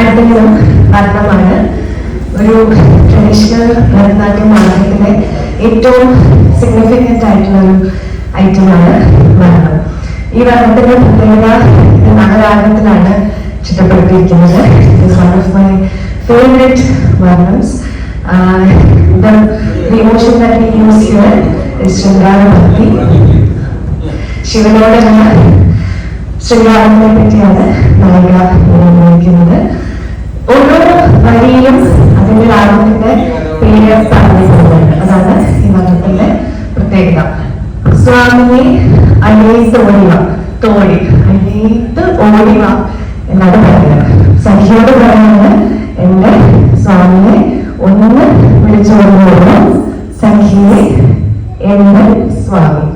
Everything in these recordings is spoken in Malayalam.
അടുത്തൊരു വർണമാണ് ഒരു ട്രഡീഷണൽ ഭരതനാട്യം നാടകത്തിലെ ഏറ്റവും സിഗ്നിഫിക്കന്റ് ആയിട്ടുള്ള ഒരു ഐറ്റമാണ് മരണം ഈ വർണത്തിന്റെ പ്രത്യേകത മഹാരാഗത്തിലാണ് ചിട്ടപ്പെടുത്തിയിരിക്കുന്നത്. വൺ ഓഫ് മൈ ഫേവറേറ്റ് വർണംസ് the the emotion that we use പറ്റിയാണ് നായിക ഉപയോഗിക്കുന്നത് ഓരോ വരിയിലും അതിന്റെ രാഗത്തിന്റെ പേര് പറഞ്ഞിട്ടുണ്ട് അതാണ് ഈ മതത്തിന്റെ പ്രത്യേകത. സ്വാമിനെ അനേത്ത് ഓടിവ തോടി. അനേത്ത് ഓടിവ എന്നാണ് പറയുന്നത്. സഖിയോട് പറയുന്നത് എന്റെ സ്വാമിയെ ഒന്ന് വിളിച്ചു കൊണ്ടുവരണം സഖിയെ എന്റെ സ്വാമി.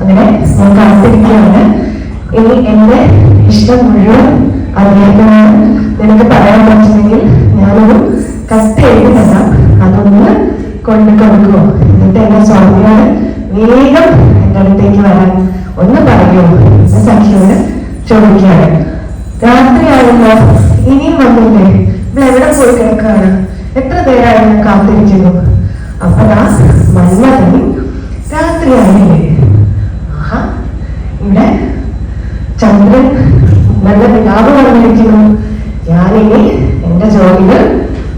അങ്ങനെ കാത്തിരിക്കുകയാണ്. ഇനി എന്റെ ഇഷ്ടം മുഴുവൻ അദ്ദേഹത്തിനാണ് നിനക്ക് പറയാൻ പറ്റുമെങ്കിൽ ഞാനൊരു കത്ത് എഴുതി തരാം. അതൊന്ന് കൊണ്ട് കൊടുക്കുമോ എന്നിട്ട് എന്റെ സ്വാമിയോട് വേഗം എന്റെ അടുത്തേക്ക് വരാൻ ഒന്ന് പറയുമോ എന്ന് സഖിയോട് ചോദിക്കുകയാണ്. രാത്രിയാകുമ്പോ ഇനിയും വന്നില്ലേ? ഇവിടെ എവിടെ പോയി കിടക്കാണ്? എത്ര പേരായിരുന്നു കാത്തിരിക്കുന്നു? അപ്പതാ മന്മഥൻ രാത്രിയായില്ലേ ആഹാ. ഇവിടെ ചന്ദ്രൻ നല്ല പിതാവ് ജോലികൾ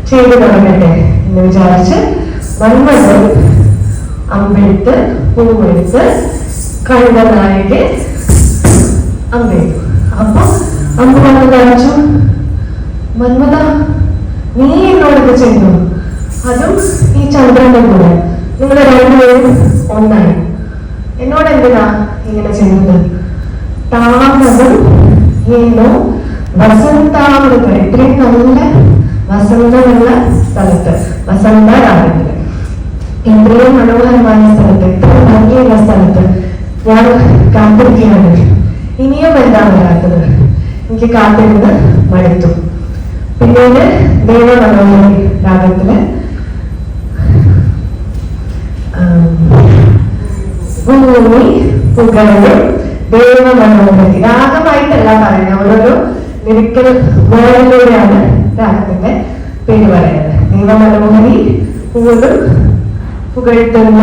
ചെയ്തു തുടങ്ങട്ടെ എന്ന് വിചാരിച്ച് മന്മഥൻ അമ്പെടുത്ത് പൂവെടുത്ത് കഴുകനായകെ അമ്പെടുത്തു അപ്പൊ അമ്പ് വന്ന് കാണിച്ചു. മന്മത നീ എന്നോടൊക്കെ ചെയ്യുന്നു അതും ഈ ചന്ദ്രന്റെ കൂടെ. നിങ്ങൾ രണ്ടുപേരും ഒന്നായി. എന്നോട് എന്തിനാ ഇങ്ങനെ ചെയ്യുന്നത്? താമസം ഏതോ വസന്താമൃത ഇത്രയും നല്ല വസന്തമുള്ള സ്ഥലത്ത് വസന്ത രാഗത്തിൽ ഇത്രയും മനോഹരമായ സ്ഥലത്ത് ഇത്രയും ഭംഗിയുള്ള സ്ഥലത്ത് ഞാൻ കാത്തിരിക്കുകയാണ്. ഇനിയും എന്താ വരാത്തത് എനിക്ക് കാത്തിരുന്ന് മടുത്തു. പിന്നീട് ദേവമനോഹരി രാഗത്തിൽ ഭൂമി പുകഴും ദേവമനോഹരി. രാഗമായിട്ടല്ല പറയുന്നത്. ഓരോരോ ലിറിക്കൽ വേർഡിലൂടെയാണ് രാഗത്തിന്റെ പേര് പറയുന്നത്. ദൈവമനോഹരി പൂലും പുകഴ്ത്തുന്ന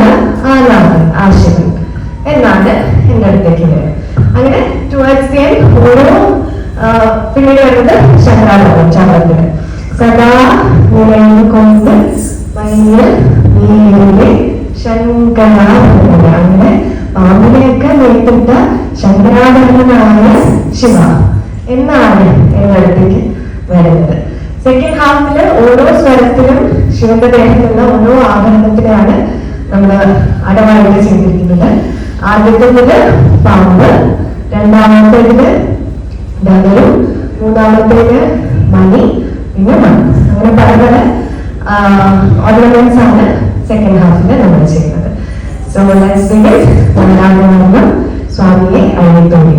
ആലാപൻ ആശയം എന്നാണ് എന്റെ അടുത്തേക്ക് വരിക. അങ്ങനെ ടുവേർഡ്സ് ദി എൻഡ് ഓരോ പിന്നീട് വരുന്നത് ശങ്കരാചാരം ചാവത്തിന് സദാ അങ്ങനെ പാമ്പിനെയൊക്കെ നേരിട്ട ശങ്കരാഭരണനായ ശിവ. എന്നാണ് എന്റെ അടുത്തേക്ക് വരുന്നത്. സെക്കൻഡ് ഹാഫിൽ ഓരോ സ്വരത്തിലും ശിവന്റെ ദേഹത്തുള്ള ഓരോ ആഭരണത്തിലാണ് നമ്മൾ അടവായിട്ട് ചെയ്തിരിക്കുന്നത്. ആദ്യത്തേത് പാമ്പ് രണ്ടാമത്തേതിൽ ധനു മൂന്നാമത്തേത് മണി പിന്നെ മണി അങ്ങനെ പല പല ഓർണമെന്റ്സ് ആണ് സെക്കൻഡ് ഹാഫിൽ നമ്മൾ ചെയ്യുന്നത്. സോ ലെറ്റ്സ് ബിഗിൻ രണ്ടാമത് സ്വാമിയെ അഴിത്തോടി